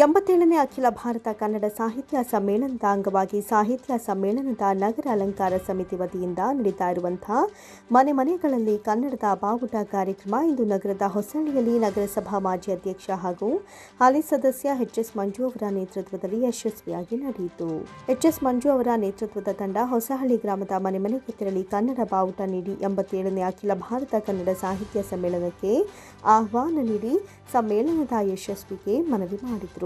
ಎಂಬತ್ತೇಳನೇ ಅಖಿಲ ಭಾರತ ಕನ್ನಡ ಸಾಹಿತ್ಯ ಸಮ್ಮೇಳನದ ಅಂಗವಾಗಿ ಸಾಹಿತ್ಯ ಸಮ್ಮೇಳನದ ನಗರ ಅಲಂಕಾರ ಸಮಿತಿ ವತಿಯಿಂದ ನಡೀತಾ ಇರುವಂತಹ ಮನೆ ಮನೆಗಳಲ್ಲಿ ಕನ್ನಡದ ಬಾವುಟ ಕಾರ್ಯಕ್ರಮ ಇಂದು ನಗರದ ಹೊಸಳ್ಳಿಯಲ್ಲಿ ನಗರಸಭಾ ಮಾಜಿ ಅಧ್ಯಕ್ಷ ಹಾಗೂ ಹಾಲಿ ಸದಸ್ಯ ಎಚ್ ಎಸ್ ಮಂಜು ಅವರ ನೇತೃತ್ವದಲ್ಲಿ ಯಶಸ್ವಿಯಾಗಿ ನಡೆಯಿತು. ಎಚ್ ಎಸ್ ಮಂಜು ಅವರ ನೇತೃತ್ವದ ತಂಡ ಹೊಸಹಳ್ಳಿ ಗ್ರಾಮದ ಮನೆ ಮನೆಗೆ ತೆರಳಿ ಕನ್ನಡ ಬಾವುಟ ನೀಡಿ ಎಂಬತ್ತೇಳನೇ ಅಖಿಲ ಭಾರತ ಕನ್ನಡ ಸಾಹಿತ್ಯ ಸಮ್ಮೇಳನಕ್ಕೆ ಆಹ್ವಾನ ನೀಡಿ ಸಮ್ಮೇಳನದ ಯಶಸ್ವಿಗೆ ಮನವಿ ಮಾಡಿದರು.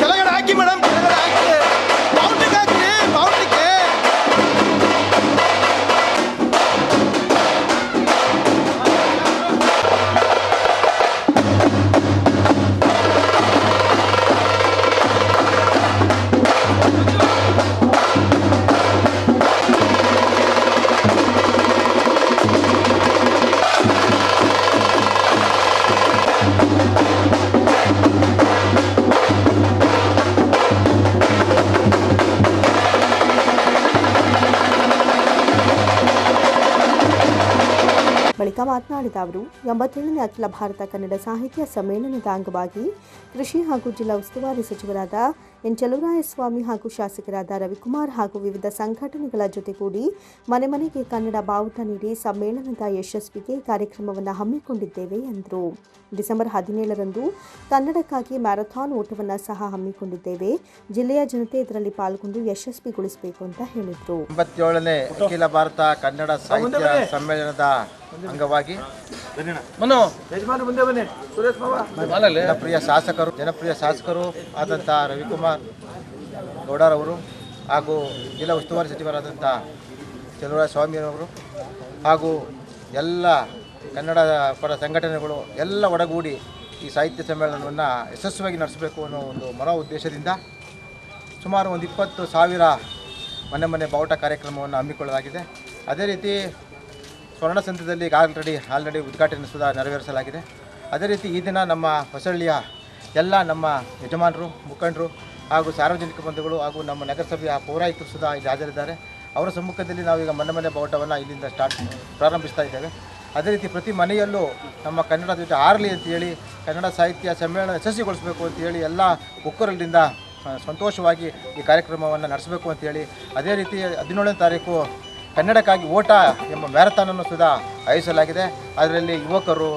ಕೆಳಗಡೆ ಹಾಕಿ ಮೇಡಮ್ ಬಳಿಕ ಮಾತನಾಡಿದ ಅವರು, ಎಂಬತ್ತೇಳನೇ ಅಖಿಲ ಭಾರತ ಕನ್ನಡ ಸಾಹಿತ್ಯ ಸಮ್ಮೇಳನದ ಅಂಗವಾಗಿ ಕೃಷಿ ಹಾಗೂ ಜಿಲ್ಲಾ ಉಸ್ತುವಾರಿ ಸಚಿವರಾದ ಎನ್ ಚಲುವರಾಯಸ್ವಾಮಿ ಹಾಗೂ ಶಾಸಕರಾದ ರವಿಕುಮಾರ್ ಹಾಗೂ ವಿವಿಧ ಸಂಘಟನೆಗಳ ಜೊತೆಗೂಡಿ ಮನೆ ಮನೆಗೆ ಕನ್ನಡ ಬಾವುಟ ನೀಡಿ ಸಮ್ಮೇಳನದ ಯಶಸ್ವಿಗೆ ಕಾರ್ಯಕ್ರಮವನ್ನು ಹಮ್ಮಿಕೊಂಡಿದ್ದೇವೆ ಎಂದರು. ಡಿಸೆಂಬರ್ ಹದಿನೇಳರಂದು ಕನ್ನಡಕ್ಕಾಗಿ ಮ್ಯಾರಥಾನ್ ಓಟವನ್ನು ಸಹ ಹಮ್ಮಿಕೊಂಡಿದ್ದೇವೆ. ಜಿಲ್ಲೆಯ ಜನತೆ ಇದರಲ್ಲಿ ಪಾಲ್ಗೊಂಡು ಯಶಸ್ವಿಗೊಳಿಸಬೇಕು ಅಂತ ಹೇಳಿದರು. ಅಖಿಲ ಭಾರತ ಕನ್ನಡ ಸಾಹಿತ್ಯ ಸಮ್ಮೇಳನದ ಅಂಗವಾಗಿ ಮನು. ಜನಪ್ರಿಯ ಶಾಸಕರು ಜನಪ್ರಿಯ ಶಾಸಕರು ಆದಂಥ ರವಿಕುಮಾರ್ ಗೌಡರವರು ಹಾಗೂ ಜಿಲ್ಲಾ ಉಸ್ತುವಾರಿ ಸಚಿವರಾದಂಥ ಚಲುವರಾಜ ಸ್ವಾಮಿಯವರು ಹಾಗೂ ಎಲ್ಲ ಕನ್ನಡ ಪರ ಸಂಘಟನೆಗಳು ಎಲ್ಲ ಒಡಗೂಡಿ ಈ ಸಾಹಿತ್ಯ ಸಮ್ಮೇಳನವನ್ನು ಯಶಸ್ವಿಯಾಗಿ ನಡೆಸಬೇಕು ಅನ್ನೋ ಒಂದು ಮನೋ ಉದ್ದೇಶದಿಂದ ಸುಮಾರು ಒಂದು ಇಪ್ಪತ್ತು ಸಾವಿರ ಮನೆ ಮನೆ ಬಾವುಟ ಕಾರ್ಯಕ್ರಮವನ್ನು ಹಮ್ಮಿಕೊಳ್ಳಲಾಗಿದೆ. ಅದೇ ರೀತಿ ಸ್ವರ್ಣ ಸಂತದಲ್ಲಿ ಆಲ್ರೆಡಿ ಆಲ್ರೆಡಿ ಉದ್ಘಾಟನೆ ಸುಧಾ ನೆರವೇರಿಸಲಾಗಿದೆ. ಅದೇ ರೀತಿ ಈ ದಿನ ನಮ್ಮ ಹೊಸಳ್ಳಿಯ ಎಲ್ಲ ನಮ್ಮ ಯಜಮಾನರು, ಮುಖಂಡರು ಹಾಗೂ ಸಾರ್ವಜನಿಕ ಬಂಧುಗಳು ಹಾಗೂ ನಮ್ಮ ನಗರಸಭೆಯ ಪೌರಾಯುಕ್ತರು ಸುಧಾ ಇಲ್ಲಿ ಹಾಜರಿದ್ದಾರೆ. ಅವರ ಸಮ್ಮುಖದಲ್ಲಿ ನಾವೀಗ ಮನೆ ಮನೆ ಬಾವುಟವನ್ನು ಇಲ್ಲಿಂದ ಸ್ಟಾರ್ಟ್ ಪ್ರಾರಂಭಿಸ್ತಾ ಇದ್ದೇವೆ. ಅದೇ ರೀತಿ ಪ್ರತಿ ಮನೆಯಲ್ಲೂ ನಮ್ಮ ಕನ್ನಡ ಧ್ವಜ ಆರಲಿ ಅಂತೇಳಿ ಕನ್ನಡ ಸಾಹಿತ್ಯ ಸಮ್ಮೇಳನ ಯಶಸ್ವಿಗೊಳಿಸಬೇಕು ಅಂತೇಳಿ ಎಲ್ಲ ಒಕ್ಕರಲ್ಲಿಂದ ಸಂತೋಷವಾಗಿ ಈ ಕಾರ್ಯಕ್ರಮವನ್ನು ನಡೆಸಬೇಕು ಅಂತೇಳಿ ಅದೇ ರೀತಿ ಹದಿನೇಳನೇ ತಾರೀಕು ಕನ್ನಡಕ್ಕಾಗಿ ಓಟ ಎಂಬ ಮ್ಯಾರಥಾನನ್ನು ಸುದಾ ಆಯೋಜಿಸಲಾಗಿದೆ. ಅದರಲ್ಲಿ ಯುವಕರು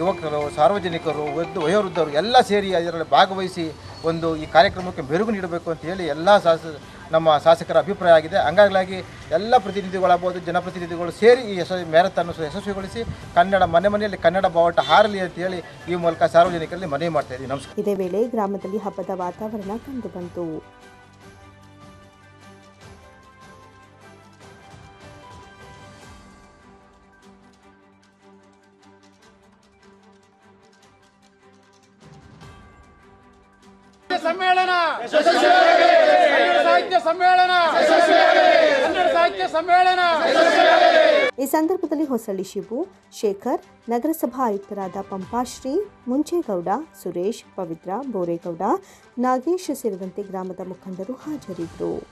ಯುವಕರು, ಸಾರ್ವಜನಿಕರು, ವೃದ್ಧ, ವಯೋವೃದ್ಧರು ಎಲ್ಲ ಸೇರಿ ಅದರಲ್ಲಿ ಭಾಗವಹಿಸಿ ಒಂದು ಈ ಕಾರ್ಯಕ್ರಮಕ್ಕೆ ಮೆರುಗು ನೀಡಬೇಕು ಅಂತ ಹೇಳಿ ಎಲ್ಲ ಶಾಸ, ನಮ್ಮ ಶಾಸಕರ ಅಭಿಪ್ರಾಯ ಆಗಿದೆ. ಹಂಗಾಗಲಾಗಿ ಎಲ್ಲ ಪ್ರತಿನಿಧಿಗಳಾಗ್ಬೋದು, ಜನಪ್ರತಿನಿಧಿಗಳು ಸೇರಿ ಈ ಯಶ ಮ್ಯಾರಥಾನ್ ಯಶಸ್ವಿಗೊಳಿಸಿ ಕನ್ನಡ ಮನೆ ಮನೆಯಲ್ಲಿ ಕನ್ನಡ ಬಾವುಟ ಹಾರಲಿ ಅಂತ ಹೇಳಿ ಈ ಮೂಲಕ ಸಾರ್ವಜನಿಕರಲ್ಲಿ ಮನವಿ ಮಾಡ್ತಾ ಇದ್ದೀವಿ ನಮಸ್ಕಾರ. ಇದೇ ವೇಳೆ ಗ್ರಾಮದಲ್ಲಿ ಹಬ್ಬದ ವಾತಾವರಣ ಕಂಡುಬಂತು. ಸಮ್ಮೇಳನ! ಸಾಹಿತ್ಯ ಸಮ್ಮೇಳನ! ಸಾಹಿತ್ಯ ಸಮ್ಮೇಳನ! ಈ ಸಂದರ್ಭದಲ್ಲಿ ಹೊಸಳ್ಳಿ ಶಿವು, ಶೇಖರ್, ನಗರಸಭಾ ಆಯುಕ್ತರಾದ ಪಂಪಾಶ್ರೀ, ಮುಂಚೇಗೌಡ, ಸುರೇಶ್, ಪವಿತ್ರ, ಬೋರೇಗೌಡ, ನಾಗೇಶ್ ಸೇರಿದಂತೆ ಗ್ರಾಮದ ಮುಖಂಡರು ಹಾಜರಿದ್ದರು.